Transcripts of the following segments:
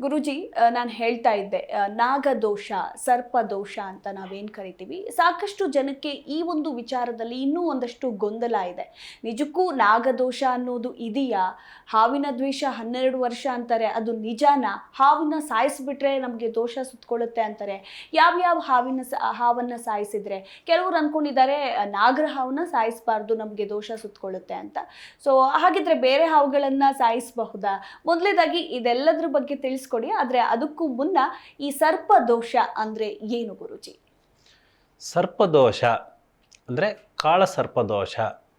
ಗುರುಜಿ ನಾನು ಹೇಳ್ತಾ ಇದ್ದೆ ನಾಗದೋಷ, ಸರ್ಪದೋಷ ಅಂತ ನಾವೇನು ಕರಿತೀವಿ, ಸಾಕಷ್ಟು ಜನಕ್ಕೆ ಈ ಒಂದು ವಿಚಾರದಲ್ಲಿ ಇನ್ನೂ ಒಂದಷ್ಟು ಗೊಂದಲ ಇದೆ. ನಿಜಕ್ಕೂ ನಾಗದೋಷ ಅನ್ನೋದು ಇದೆಯಾ? ಹಾವಿನ ದ್ವೇಷ ಹನ್ನೆರಡು ವರ್ಷ ಅಂತಾರೆ, ಅದು ನಿಜಾನ? ಹಾವನ್ನ ಸಾಯಿಸಿಬಿಟ್ರೆ ನಮಗೆ ದೋಷ ಸುತ್ತಕೊಳ್ಳುತ್ತೆ ಅಂತಾರೆ. ಯಾವ್ಯಾವ ಹಾವಿನ ಹಾವನ್ನ ಸಾಯಿಸಿದ್ರೆ? ಕೆಲವರು ಅಂದ್ಕೊಂಡಿದ್ದಾರೆ ನಾಗರ ಹಾವನ್ನ ಸಾಯಿಸಬಾರ್ದು, ನಮಗೆ ದೋಷ ಸುತ್ತಕೊಳ್ಳುತ್ತೆ ಅಂತ. ಸೊ ಹಾಗಿದ್ರೆ ಬೇರೆ ಹಾವುಗಳನ್ನ ಸಾಯಿಸಬಹುದಾ? ಮೊದಲೇದಾಗಿ ಇದೆಲ್ಲದ್ರ ಬಗ್ಗೆ ತಿಳಿಸ್ಕೊಡಿ. ಆದರೆ ಅದಕ್ಕೂ ಮುನ್ನ ಈ ಸರ್ಪ ದೋಷ ಅಂದ್ರೆ ಏನು ಗುರುಜಿ? ಸರ್ಪದೋಷ ಅಂದರೆ ಕಾಳಸರ್ಪದೋಷ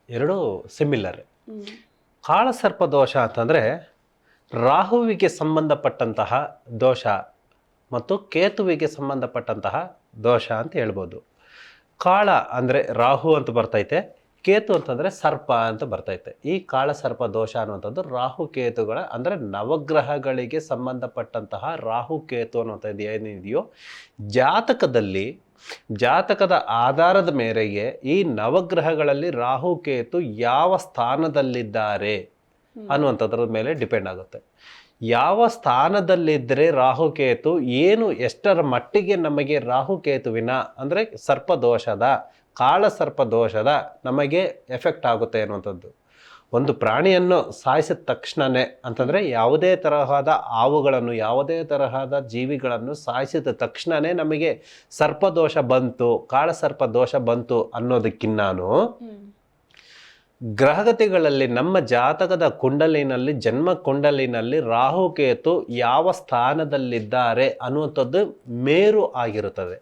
ಎರಡೂ ಸಿಮಿಲರ್ ಕಾಳಸರ್ಪದೋಷ ಅಂತಂದರೆ ರಾಹುವಿಗೆ ಸಂಬಂಧಪಟ್ಟಂತಹ ದೋಷ ಮತ್ತು ಕೇತುವಿಗೆ ಸಂಬಂಧಪಟ್ಟಂತಹ ದೋಷ ಅಂತ ಹೇಳ್ಬೋದು. ಕಾಳ ಅಂದರೆ ರಾಹು ಅಂತ ಬರ್ತೈತೆ. ಕೇತು ಅಂತಂದರೆ ಸರ್ಪ ಅಂತ ಬರ್ತೈತೆ. ಈ ಕಾಳ ಸರ್ಪ ದೋಷ ಅನ್ನುವಂಥದ್ದು ರಾಹುಕೇತುಗಳ ಅಂದರೆ ನವಗ್ರಹಗಳಿಗೆ ಸಂಬಂಧಪಟ್ಟಂತಹ ರಾಹು ಕೇತು ಅನ್ನುವಂಥದ್ದು ಏನಿದೆಯೋ ಜಾತಕದಲ್ಲಿ ಜಾತಕದ ಆಧಾರದ ಮೇರೆಗೆ ಈ ನವಗ್ರಹಗಳಲ್ಲಿ ರಾಹು ಕೇತು ಯಾವ ಸ್ಥಾನದಲ್ಲಿದ್ದಾರೆ ಅನ್ನುವಂಥದ್ರ ಮೇಲೆ ಡಿಪೆಂಡ್ ಆಗುತ್ತೆ. ಯಾವ ಸ್ಥಾನದಲ್ಲಿದ್ದರೆ ರಾಹುಕೇತು ಏನು ಎಷ್ಟರ ಮಟ್ಟಿಗೆ ನಮಗೆ ರಾಹುಕೇತುವಿನ ಅಂದರೆ ಸರ್ಪದೋಷದ ಕಾಳ ಸರ್ಪದೋಷದ ನಮಗೆ ಎಫೆಕ್ಟ್ ಆಗುತ್ತೆ ಅನ್ನುವಂಥದ್ದು ಒಂದು ಪ್ರಾಣಿಯನ್ನು ಸಾಯಿಸಿದ ತಕ್ಷಣವೇ ಅಂತಂದರೆ ಯಾವುದೇ ತರಹದ ಹಾವುಗಳನ್ನು ಯಾವುದೇ ತರಹದ ಜೀವಿಗಳನ್ನು ಸಾಯಿಸಿದ ತಕ್ಷಣವೇ ನಮಗೆ ಸರ್ಪದೋಷ ಬಂತು ಕಾಳಸರ್ಪ ಸರ್ಪದೋಷ ಬಂತು ಅನ್ನೋದಕ್ಕಿನ್ನಾನು ಗ್ರಹಗತಿಗಳಲ್ಲಿ ನಮ್ಮ ಜಾತಕದ ಕುಂಡಲಿನಲ್ಲಿ ಜನ್ಮ ಕುಂಡಲಿನಲ್ಲಿ ರಾಹುಕೇತು ಯಾವ ಸ್ಥಾನದಲ್ಲಿದ್ದಾರೆ ಅನ್ನುವಂಥದ್ದು ಮೇರು ಆಗಿರುತ್ತದೆ.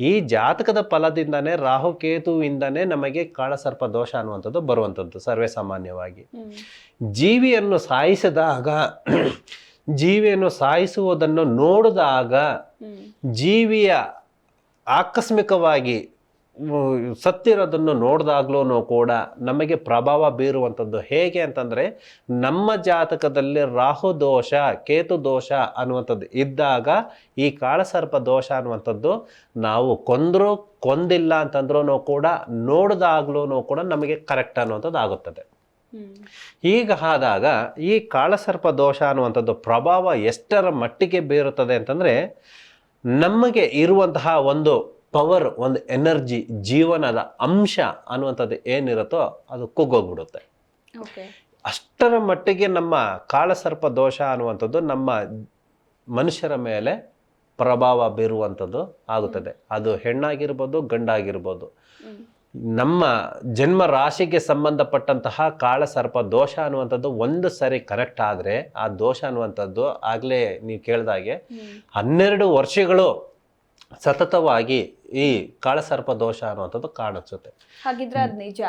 ಈ ಜಾತಕದ ಫಲದಿಂದನೇ ರಾಹುಕೇತುವಿಂದನೇ ನಮಗೆ ಕಾಳಸರ್ಪ ದೋಷ ಅನ್ನುವಂಥದ್ದು ಬರುವಂಥದ್ದು ಸರ್ವೇ ಸಾಮಾನ್ಯವಾಗಿ. ಜೀವಿಯನ್ನು ಸಾಯಿಸಿದಾಗ ಜೀವಿಯನ್ನು ಸಾಯಿಸುವುದನ್ನು ನೋಡಿದಾಗ ಜೀವಿಯ ಆಕಸ್ಮಿಕವಾಗಿ ಸತ್ತಿರೋದನ್ನು ನೋಡಿದಾಗ್ಲೂ ಕೂಡ ನಮಗೆ ಪ್ರಭಾವ ಬೀರುವಂಥದ್ದು ಹೇಗೆ ಅಂತಂದರೆ ನಮ್ಮ ಜಾತಕದಲ್ಲಿ ರಾಹು ದೋಷ ಕೇತು ದೋಷ ಅನ್ನುವಂಥದ್ದು ಇದ್ದಾಗ ಈ ಕಾಳಸರ್ಪ ದೋಷ ಅನ್ನುವಂಥದ್ದು ನಾವು ಕೊಂದರೂ ಕೊಂದಿಲ್ಲ ಅಂತಂದ್ರೂ ಕೂಡ ನೋಡಿದಾಗ್ಲೂ ಕೂಡ ನಮಗೆ ಕರೆಕ್ಟ್ ಅನ್ನುವಂಥದ್ದು ಆಗುತ್ತದೆ. ಈಗ ಆದಾಗ ಈ ಕಾಳಸರ್ಪ ದೋಷ ಅನ್ನುವಂಥದ್ದು ಪ್ರಭಾವ ಎಷ್ಟರ ಮಟ್ಟಿಗೆ ಬೀರುತ್ತದೆ ಅಂತಂದರೆ ನಮಗೆ ಇರುವಂತಹ ಒಂದು ಪವರ್ ಒಂದು ಎನರ್ಜಿ ಜೀವನದ ಅಂಶ ಅನ್ನುವಂಥದ್ದು ಏನಿರುತ್ತೋ ಅದು ಕುಗ್ಗೋಗ್ಬಿಡುತ್ತೆ. ಅಷ್ಟರ ಮಟ್ಟಿಗೆ ನಮ್ಮ ಕಾಳಸರ್ಪ ದೋಷ ಅನ್ನುವಂಥದ್ದು ನಮ್ಮ ಮನುಷ್ಯರ ಮೇಲೆ ಪ್ರಭಾವ ಬೀರುವಂಥದ್ದು ಆಗುತ್ತದೆ. ಅದು ಹೆಣ್ಣಾಗಿರ್ಬೋದು ಗಂಡಾಗಿರ್ಬೋದು. ನಮ್ಮ ಜನ್ಮ ರಾಶಿಗೆ ಸಂಬಂಧಪಟ್ಟಂತಹ ಕಾಳಸರ್ಪ ದೋಷ ಅನ್ನುವಂಥದ್ದು ಒಂದು ಸರಿ ಕರೆಕ್ಟ್ ಆದರೆ ಆ ದೋಷ ಅನ್ನುವಂಥದ್ದು ಆಗಲೇ ನೀವು ಕೇಳಿದಾಗೆ ಹನ್ನೆರಡು ವರ್ಷಗಳು ಸತತವಾಗಿ ಈ ಕಾಳಸರ್ಪ ದೋಷ ಅನ್ನುವಂಥದ್ದು ಕಾಣಿಸುತ್ತೆ. ಹಾಗಿದ್ರೆ ಅದ್ ನಿಜ.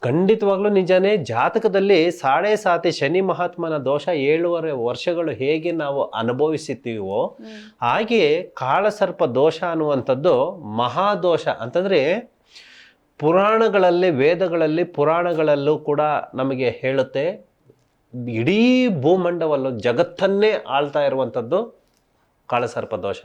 ಖಂಡಿತವಾಗ್ಲೂ ನಿಜಾನೇ ಜಾತಕದಲ್ಲಿ ಸಾಡೆ ಸಾತಿ ಶನಿ ಮಹಾತ್ಮನ ದೋಷ ಏಳುವರೆ ವರ್ಷಗಳು ಹೇಗೆ ನಾವು ಅನುಭವಿಸುತ್ತೀವೋ ಹಾಗೆಯೇ ಕಾಳಸರ್ಪ ದೋಷ ಅನ್ನುವಂಥದ್ದು ಮಹಾದೋಷ ಅಂತಂದ್ರೆ ಪುರಾಣಗಳಲ್ಲಿ ವೇದಗಳಲ್ಲಿ ಪುರಾಣಗಳಲ್ಲೂ ಕೂಡ ನಮಗೆ ಹೇಳುತ್ತೆ ಇಡೀ ಭೂಮಂಡವಲ್ಲೂ ಜಗತ್ತನ್ನೇ ಆಳ್ತಾ ಇರುವಂಥದ್ದು ಕಾಳಸರ್ಪ ದೋಷ.